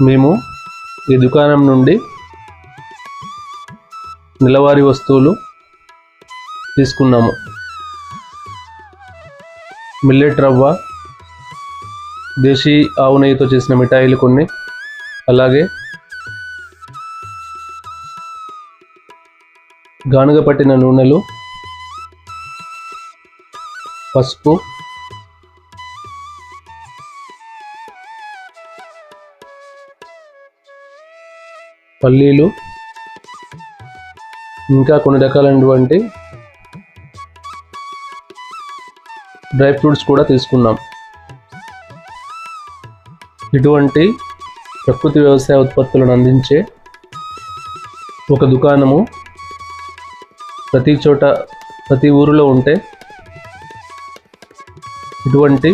మేము ఈ దుకాణం నుండి నెలవారీ వస్తువులు తీసుకున్నాము. మిల్లెట్ రవ్వ దేశీ ఆవు నెయ్యితో చేసిన మిఠాయిలు కొన్ని అలాగే గానుగ పట్టిన నూనెలు పసుపు పల్లీలు ఇంకా కొన్ని రకాలైనటువంటి డ్రై ఫ్రూట్స్ కూడా తీసుకున్నాం. ఇటువంటి ప్రకృతి వ్యవసాయ ఉత్పత్తులను అందించే ఒక దుకాణము ప్రతి చోట ప్రతి ఊరిలో ఉంటే ఇటువంటి